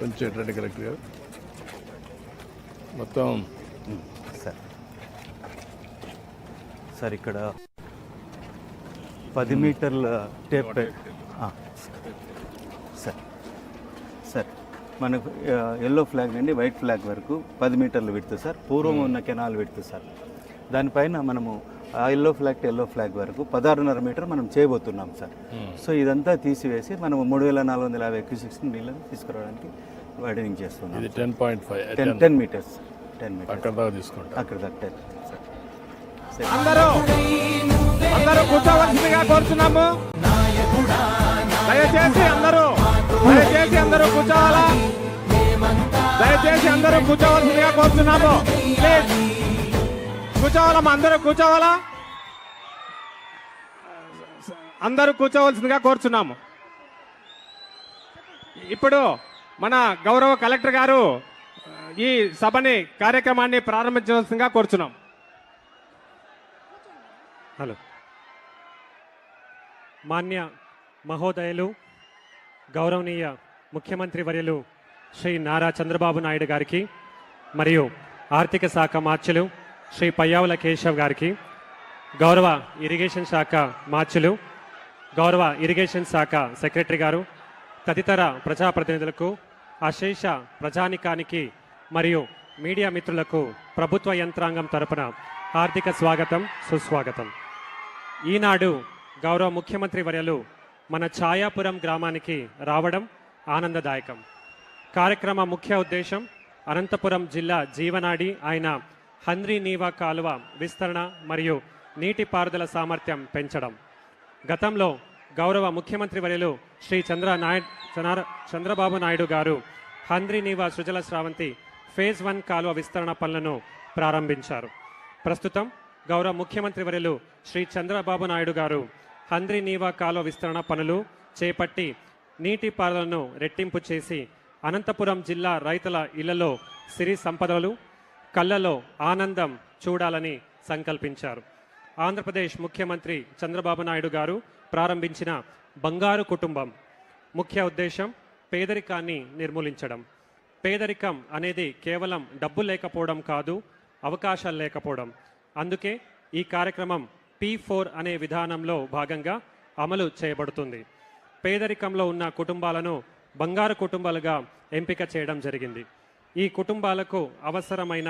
కొంచెం ఎటువంటి కలెక్టర్ గారు? మొత్తం సార్. సార్ ఇక్కడ పది మీటర్ల టేప్ సార్. సార్ మనకు ఎల్లో ఫ్లాగ్ నుండి వైట్ ఫ్లాగ్ వరకు పది మీటర్లు విడుతు సార్. పూర్వం ఉన్న కెనాల్ విడుతు సార్. దానిపైన మనము ఆ yellow flag to yellow flag వరకు పదహారున్నర మీటర్ మనం చేయబోతున్నాం సార్. సో ఇదంతా తీసివేసి మనం మూడు వేల నాలుగు వందల యాభై క్యూసిక్స్ నీళ్ళని తీసుకురావడానికి వైడనింగ్ చేస్తున్నాం ఇది ten point five ten ten metres ten metres అక్కడ దాకా తీసుకుంటాం. అక్కడ దాకా టెన్ సార్. అందరూ అందరూ కూర్చోవలసిందిగా కోరుతున్నాము. దయచేసి అందరూ దయచేసి అందరూ కూర్చోవాలా? దయచేసి అందరూ కూర్చోవలసిందిగా కోరుతున్నాము. ప్లీజ్ కూర్చోవాలమ్మా అందరూ కూర్చోవాలా? అందరూ కూర్చోవలసిందిగా కోరుచున్నాము. ఇప్పుడు మన గౌరవ కలెక్టర్ గారు ఈ సభని కార్యక్రమాన్ని ప్రారంభించవలసిందిగా కోరుచున్నాం హలో. మాన్య మహోదయులు గౌరవనీయ ముఖ్యమంత్రి వర్యులు శ్రీ నారా చంద్రబాబు నాయుడు గారికి మరియు ఆర్థిక శాఖ మార్చులు శ్రీ పయ్యావుల కేశవ్ గారికి గౌరవ ఇరిగేషన్ శాఖ మార్చులు గౌరవ ఇరిగేషన్ శాఖ సెక్రటరీ గారు తదితర ప్రజాప్రతినిధులకు అశేష ప్రజానికానికి మరియు మీడియా మిత్రులకు ప్రభుత్వ యంత్రాంగం తరపున హార్దిక స్వాగతం సుస్వాగతం. ఈనాడు గౌరవ ముఖ్యమంత్రి వర్యలు మన ఛాయాపురం గ్రామానికి రావడం ఆనందదాయకం. కార్యక్రమ ముఖ్య ఉద్దేశం అనంతపురం జిల్లా జీవనాడి ఆయన హంద్రీ నీవా కాలువ విస్తరణ మరియు నీటిపారుదల సామర్థ్యం పెంచడం. గతంలో గౌరవ ముఖ్యమంత్రి వర్యులు శ్రీ చంద్ర నాయుడు చంద్రబాబు నాయుడు గారు హంద్రీ నీవా సృజల స్రావంతి ఫేజ్ వన్ కాలువ విస్తరణ పనులను ప్రారంభించారు. ప్రస్తుతం గౌరవ ముఖ్యమంత్రి వర్యులు శ్రీ చంద్రబాబు నాయుడు గారు హంద్రీ నీవా కాలువ విస్తరణ పనులు చేపట్టి నీటిపారుదలను రెట్టింపు చేసి అనంతపురం జిల్లా రైతుల ఇళ్ళలో సిరి సంపదలు కళ్ళలో ఆనందం చూడాలని సంకల్పించారు. ఆంధ్రప్రదేశ్ ముఖ్యమంత్రి చంద్రబాబు నాయుడు గారు ప్రారంభించిన బంగారు కుటుంబం ముఖ్య ఉద్దేశం పేదరికాన్ని నిర్మూలించడం. పేదరికం అనేది కేవలం డబ్బు లేకపోవడం కాదు అవకాశాలు లేకపోవడం. అందుకే ఈ కార్యక్రమం పీ ఫోర్ అనే విధానంలో భాగంగా అమలు చేయబడుతుంది. పేదరికంలో ఉన్న కుటుంబాలను బంగారు కుటుంబాలుగా ఎంపిక చేయడం జరిగింది. ఈ కుటుంబాలకు అవసరమైన